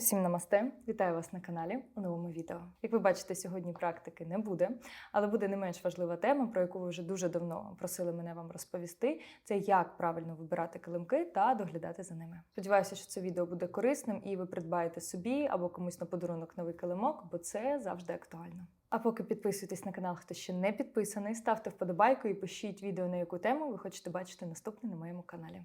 Усім намасте! Вітаю вас на каналі у новому відео. Як ви бачите, сьогодні практики не буде, але буде не менш важлива тема, про яку ви вже дуже давно просили мене вам розповісти. Це як правильно вибирати килимки та доглядати за ними. Сподіваюся, що це відео буде корисним і ви придбаєте собі або комусь на подарунок новий килимок, бо це завжди актуально. А поки підписуйтесь на канал, хто ще не підписаний, ставте вподобайку і пишіть відео на яку тему ви хочете бачити наступне на моєму каналі.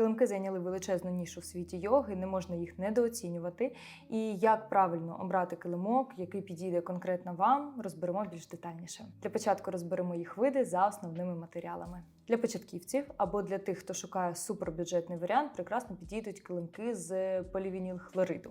Килимки зайняли величезну нішу в світі йоги, не можна їх недооцінювати. І як правильно обрати килимок, який підійде конкретно вам, розберемо більш детальніше. Для початку розберемо їх види за основними матеріалами. Для початківців або для тих, хто шукає супербюджетний варіант, прекрасно підійдуть килимки з полівінілхлориду.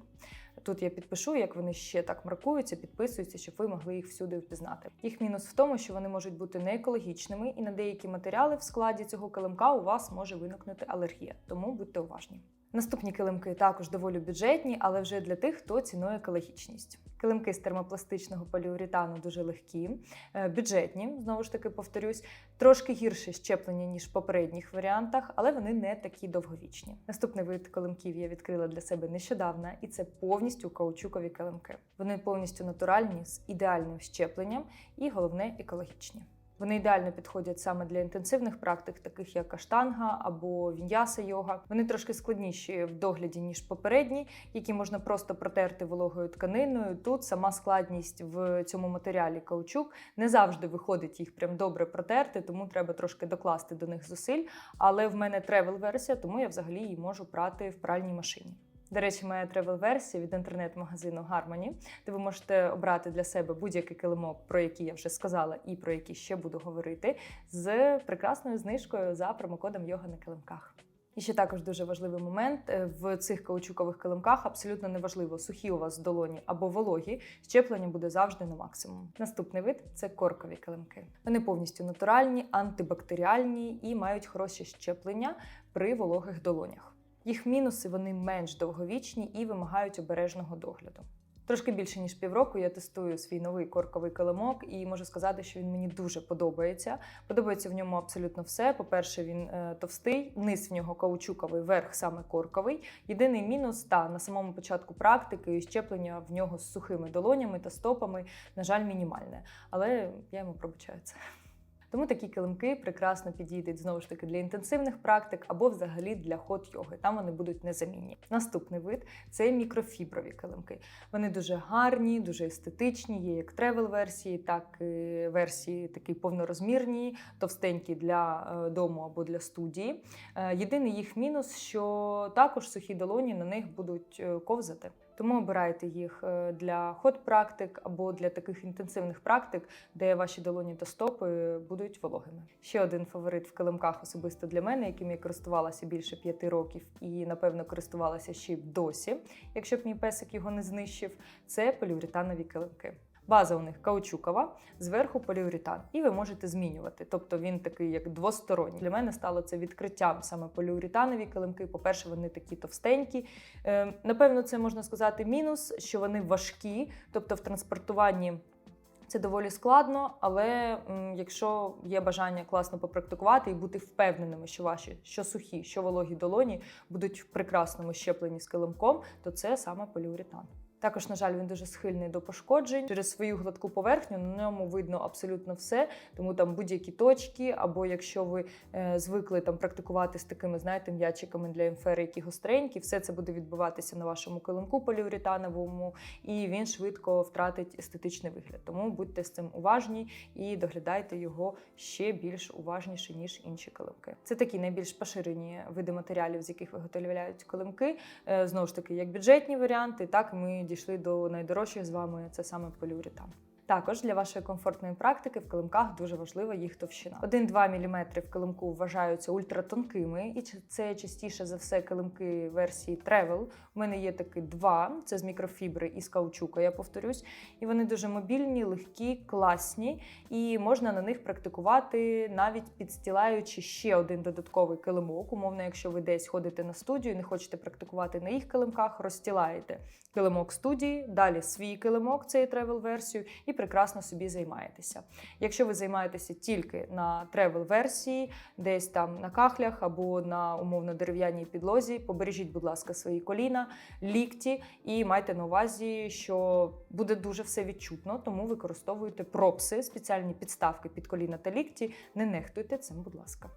Тут я підпишу, як вони ще так маркуються, підписуються, щоб ви могли їх всюди впізнати. Їх мінус в тому, що вони можуть бути не екологічними, і на деякі матеріали в складі цього килимка у вас може виникнути алергія, тому будьте уважні. Наступні килимки також доволі бюджетні, але вже для тих, хто цінує екологічність. Килимки з термопластичного поліуретану дуже легкі, е, бюджетні, знову ж таки повторюсь, трошки гірше щеплення, ніж в попередніх варіантах, але вони не такі довговічні. Наступний вид килимків я відкрила для себе нещодавно, і це повністю каучукові килимки. Вони повністю натуральні з ідеальним щепленням і головне екологічні. Вони ідеально підходять саме для інтенсивних практик, таких як аштанга або віньяса йога. Вони трошки складніші в догляді ніж попередні, які можна просто протерти вологою тканиною. Тут сама складність в цьому матеріалі каучук не завжди виходить їх прям добре протерти, тому треба трошки докласти до них зусиль. Але в мене тревел-версія, тому я взагалі її можу прати в пральній машині. До речі, моя тревел-версія від інтернет-магазину Harmony, де ви можете обрати для себе будь-який килимок, про який я вже сказала, і про який ще буду говорити, з прекрасною знижкою за промокодом йога на килимках. І ще також дуже важливий момент е, в цих каучукових килимках абсолютно неважливо, сухі у вас долоні або вологі, щеплення буде завжди на максимум. Наступний вид це коркові килимки. Вони повністю натуральні, антибактеріальні і мають хороше щеплення при вологих долонях. Їх мінуси вони менш довговічні і вимагають обережного догляду. Трошки більше ніж півроку я тестую свій новий корковий килимок і можу сказати, що він мені дуже подобається. Подобається в ньому абсолютно все. По-перше, він е, товстий, низ в нього каучуковий, верх саме корковий. Єдиний мінус та на самому початку практики і щеплення в нього з сухими долонями та стопами, на жаль, мінімальне. Але я йому пробачаю це. Тому такі килимки прекрасно підійдуть знову ж таки для інтенсивних практик або взагалі для хот йоги. Там вони будуть незамінні. Наступний вид це мікрофіброві килимки. Вони дуже гарні, дуже естетичні. Є як тревел-версії, так і версії такі повнорозмірні, товстенькі для е, дому або для студії. Е, Єдиний їх мінус, що також сухі долоні на них будуть е, ковзати. Тому обирайте їх е, для ход-практик або для таких інтенсивних практик, де ваші долоні та стопи будуть вологими. Ще один фаворит в килимках особисто для мене, яким я користувалася більше п'яти років і, напевно, користувалася ще й досі, якщо б мій песик його не знищив, це поліуретанові килимки. База у них каучукова, зверху поліуретан, і ви можете змінювати. Тобто він такий як двосторонній. Для мене стало це відкриттям саме поліуретанові килимки. По-перше, вони такі товстенькі. Е, напевно, це можна сказати мінус, що вони важкі, тобто в транспортуванні. Це доволі складно, але м, якщо є бажання класно попрактикувати і бути впевненими, що ваші що сухі, що вологі долоні будуть в прекрасному щепленні з килимком, то це саме поліуретан. Також, на жаль, він дуже схильний до пошкоджень через свою гладку поверхню. На ньому видно абсолютно все, тому там будь-які точки, або якщо ви е, звикли там практикувати з такими, знаєте, м'ячиками для емфери, які гостренькі, все це буде відбуватися на вашому килимку поліуретановому, і він швидко втратить естетичний вигляд. Тому будьте з цим уважні і доглядайте його ще більш уважніше ніж інші килимки. Це такі найбільш поширені види матеріалів, з яких виготовляють килимки. Е, Знову ж таки, як бюджетні варіанти, так ми дійшли до найдорожчих з вами це саме поліуретан. Також для вашої комфортної практики в килимках дуже важлива їх товщина. 1-2 мм в килимку вважаються ультратонкими, і це частіше за все килимки версії Travel. У мене є таки два: це з мікрофібри і з каучука, я повторюсь. І вони дуже мобільні, легкі, класні, і можна на них практикувати, навіть підстілаючи ще один додатковий килимок. Умовно, якщо ви десь ходите на студію, і не хочете практикувати на їх килимках, розстілаєте килимок студії, далі свій килимок, цей тревел версію, і прекрасно собі займаєтеся. Якщо ви займаєтеся тільки на тревел-версії, десь там на кахлях або на умовно дерев'яній підлозі, побережіть, будь ласка, свої коліна, лікті і майте на увазі, що буде дуже все відчутно, тому використовуйте пропси, спеціальні підставки під коліна та лікті. Не нехтуйте цим, будь ласка.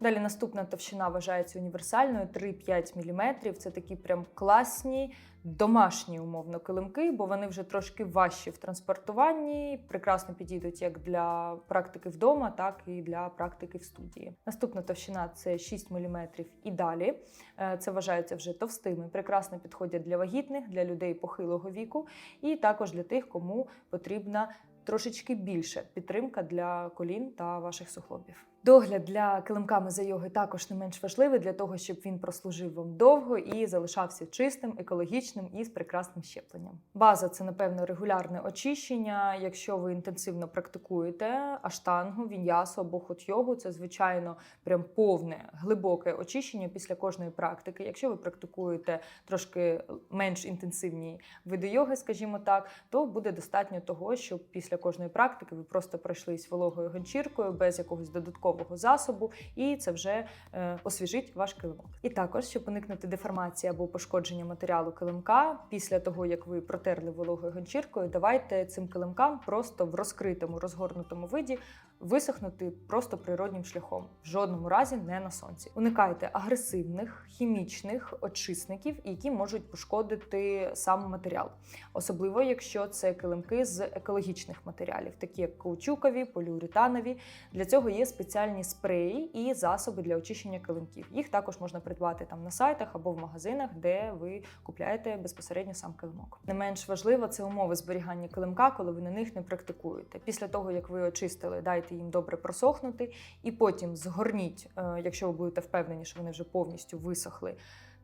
Далі наступна товщина вважається універсальною 3-5 мм. Це такі прям класні домашні умовно килимки, бо вони вже трошки важчі в транспортуванні, прекрасно підійдуть як для практики вдома, так і для практики в студії. Наступна товщина це 6 мм і далі. Е, Це вважаються вже товстими, прекрасно підходять для вагітних, для людей похилого віку, і також для тих, кому потрібна трошечки більше підтримка для колін та ваших суглобів. Догляд для килимками за йоги також не менш важливий для того, щоб він прослужив вам довго і залишався чистим, екологічним і з прекрасним щепленням. База це напевно регулярне очищення. Якщо ви інтенсивно практикуєте аштангу, віньясу або хот-йогу, це звичайно прям повне глибоке очищення після кожної практики. Якщо ви практикуєте трошки менш інтенсивні види йоги, скажімо так, то буде достатньо того, щоб після кожної практики ви просто пройшлись вологою ганчіркою без якогось додаткового засобу, і це вже е, освіжить ваш килимок. І також, щоб уникнути деформації або пошкодження матеріалу килимка, після того як ви протерли вологою гончіркою, давайте цим килимкам просто в розкритому розгорнутому виді висохнути просто природнім шляхом, в жодному разі не на сонці. Уникайте агресивних хімічних очисників, які можуть пошкодити сам матеріал, особливо якщо це килимки з екологічних матеріалів, такі як каучукові, поліуретанові. Для цього є спеціальні спреї і засоби для очищення килимків. Їх також можна придбати там на сайтах або в магазинах, де ви купляєте безпосередньо сам килимок. Не менш важливо це умови зберігання килимка, коли ви на них не практикуєте. Після того як ви очистили, дайте їм добре просохнути, і потім згорніть, е, якщо ви будете впевнені, що вони вже повністю висохли.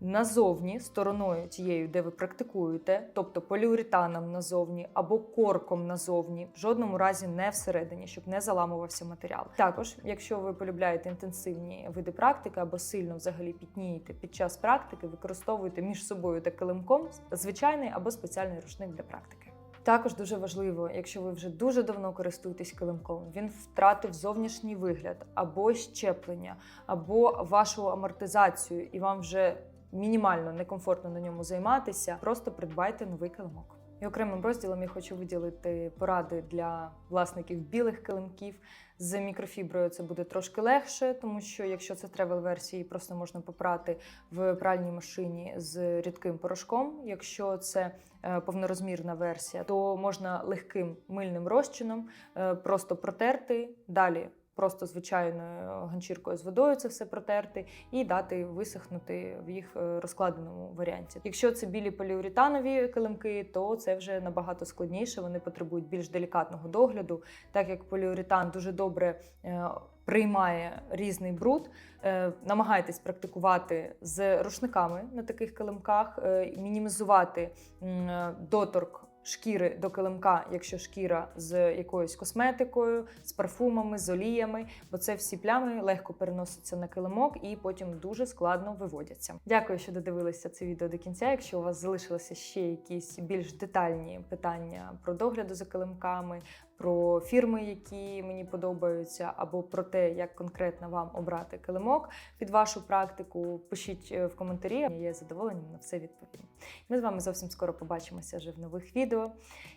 Назовні стороною тією, де ви практикуєте, тобто поліуретаном назовні або корком назовні, в жодному разі не всередині, щоб не заламувався матеріал. Також, якщо ви полюбляєте інтенсивні види практики або сильно взагалі пітнієте під час практики, використовуйте між собою та килимком звичайний або спеціальний рушник для практики. Також дуже важливо, якщо ви вже дуже давно користуєтесь килимком, він втратив зовнішній вигляд або щеплення, або вашу амортизацію, і вам вже мінімально некомфортно на ньому займатися, просто придбайте новий килимок. І окремим розділом я хочу виділити поради для власників білих килимків. З мікрофіброю це буде трошки легше, тому що якщо це тревел-версії, просто можна попрати в пральній машині з рідким порошком. Якщо це е, повнорозмірна версія, то можна легким мильним розчином е, просто протерти далі. Просто звичайною ганчіркою з водою це все протерти і дати висохнути в їх е, розкладеному варіанті. Якщо це білі поліуретанові килимки, то це вже набагато складніше. Вони потребують більш делікатного догляду, так як поліуретан дуже добре е, приймає різний бруд. Е, Намагайтесь практикувати з рушниками на таких килимках, е, мінімізувати е, доторк шкіри до килимка, якщо шкіра з якоюсь косметикою, з парфумами, з оліями, бо це всі плями легко переносяться на килимок і потім дуже складно виводяться. Дякую, що додивилися це відео до кінця. Якщо у вас залишилися ще якісь більш детальні питання про догляду за килимками, про фірми, які мені подобаються, або про те, як конкретно вам обрати килимок під вашу практику, пишіть е, в коментарі. Я з задоволенням на все відповім. Ми з вами зовсім скоро побачимося вже в нових відео.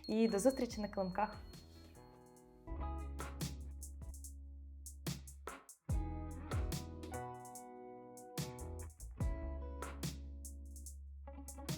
І до зустрічі на килимках.